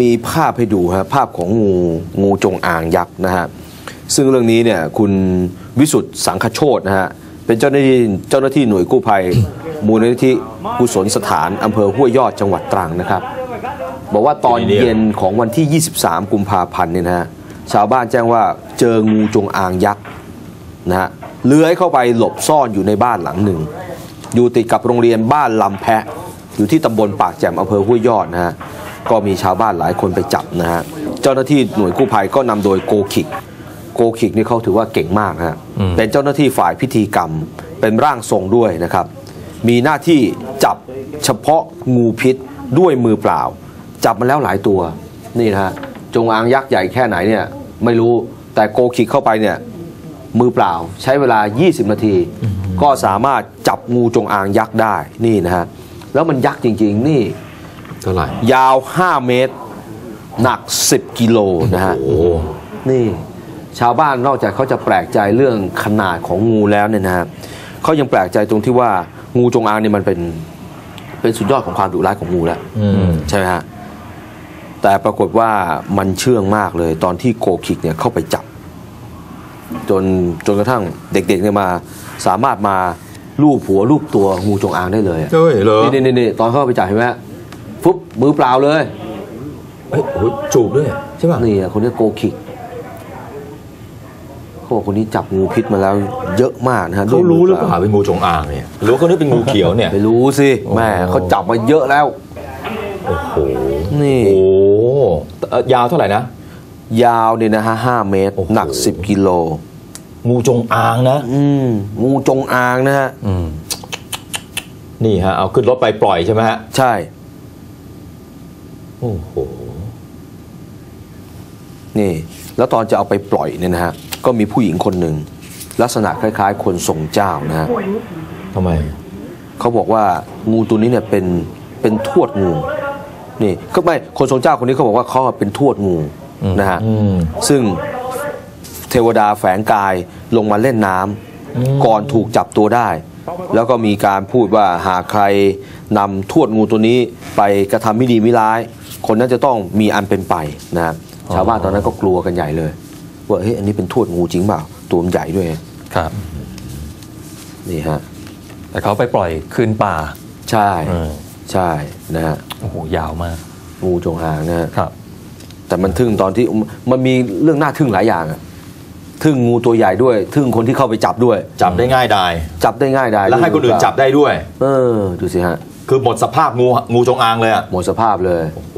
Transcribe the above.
มีภาพให้ดูฮะภาพของงูงูจงอางยักษ์นะฮะซึ่งเรื่องนี้เนี่ยคุณวิสุทธ์สังคโชตนะฮะเป็นเจ้าหน้าที่เจ้าหน้าที่หน่วยกู้ภัย มูลนิธิกุศลสถานอำเภอห้วยยอดจังหวัดตรังนะครับ บอกว่าตอนเย็นของวันที่ 23 กุมภาพันธ์เนี่ยนะฮะชาวบ้านแจ้งว่าเจองูจงอางยักษ์นะฮะเลื้อยเข้าไปหลบซ่อนอยู่ในบ้านหลังหนึ่ง อยู่ติดกับโรงเรียนบ้านลำแพะ อยู่ที่ตำบลปากแจ่มอำเภอห้วยยอดนะฮะ ก็มีชาวบ้านหลายคนไปจับนะฮะเจ้าหน้าที่หน่วยกู้ภัยก็นำโดยโกขิกโกขิกนี่เขาถือว่าเก่งมากนะฮะเป็นเจ้าหน้าที่ฝ่ายพิธีกรรม เป็นร่างทรงด้วยนะครับ มีหน้าที่จับเฉพาะงูพิษด้วยมือเปล่า จับมาแล้วหลายตัวนี่นะฮะจงอางยักษ์ใหญ่แค่ไหนเนี่ยไม่รู้แต่โกขิกเข้าไปเนี่ยมือเปล่าใช้เวลา 20 นาที ก็สามารถจับงูจงอางยักษ์ได้นี่นะฮะแล้วมันยักษ์จริง ๆ นี่เท่าไหร่ ยาว 5 เมตร หนัก 10 กิโลนะฮะ โอ้นี่ชาวบ้านนอกจากเขาจะแปลกใจเรื่องขนาดของงูแล้วเนี่ยนะฮะเขายังแปลกใจตรงที่ว่างูจงอางเนี่ยมันเป็นเป็นสุดยอดของความดุร้ายของงูแล้ว อืม ใช่ไหมฮะ แต่ปรากฏว่ามันเชื่องมากเลย ตอนที่โกคิกเนี่ยเข้าไปจับ จนจนกระทั่งเด็กๆเนี่ยมาสามารถมาลูบหัวลูบตัวงูจงอางได้เลยอะเฮ้ยเหรอนี่นี่นี่ตอนเข้าไปจับเห็นไหมฮะ ฟุบมือเปล่าเลยเฮ้ยโอ้โหจูบด้วยใช่ป่ะนี่อะคนนี้โกคิกเขาบอกคนนี้จับงูพิษมาแล้วเยอะมากนะฮะเขารู้หรือเปล่าเป็นงูจงอางเนี่ยหรือว่าเขานึกเป็นงูเขียวเนี่ยไม่รู้สิแม่เขาจับมาเยอะแล้ว โอ้โหนี่โอ้โหเอ่อยาวเท่าไหร่นะ ยาวเนี่ยนะฮะห้าเมตรโอ้โหหนักสิบกิโลงูจงอางนะ อืมงูจงอางนะฮะอืมนี่ฮะเอาขึ้นรถไปปล่อยใช่ไหมฮะใช่ โอ้โห นี่ แล้วตอนจะเอาไปปล่อยเนี่ยนะฮะ ก็มีผู้หญิงคนหนึ่ง ลักษณะคล้าย ๆ คนทรงเจ้านะฮะทำไม เขาบอกว่างูตัวนี้เนี่ยเป็นเป็นทวดงู นี่ก็ไม่คนทรงเจ้าคนนี้เขาบอกว่าเขาเป็นทวดงูอืมนะฮะอืมซึ่งเทวดาแฝงกายลงมาเล่นน้ำอืมก่อนถูกจับตัวได้ แล้วก็มีการพูดว่าหากใครนำทวดงูตัวนี้ไปกระทำไม่ดีไม่ร้าย คนนั้นจะต้องมีอันเป็นไปนะฮะชาวบ้านตอนนั้นก็กลัวกันใหญ่เลย ว่าเฮ้ยอันนี้เป็นทวดงูจริงเปล่าตัวมันใหญ่ด้วยครับนี่ฮะแต่เขาไปปล่อยคืนป่า ใช่เออใช่นะฮะโอ้โหยาวมากงูจงอางนะฮะครับ แต่มันทึ่งตอนที่มันมีเรื่องน่าทึ่งหลายอย่างอะทึ่งงูตัวใหญ่ด้วย ทึ่งคนที่เข้าไปจับด้วย จับได้ง่ายดายจับได้ง่ายได้แล้วให้คนอื่นจับได้ด้วย เออ ดูสิฮะ คือหมดสภาพงูงูจงอางเลยอะหมดสภาพเลยโอ้โห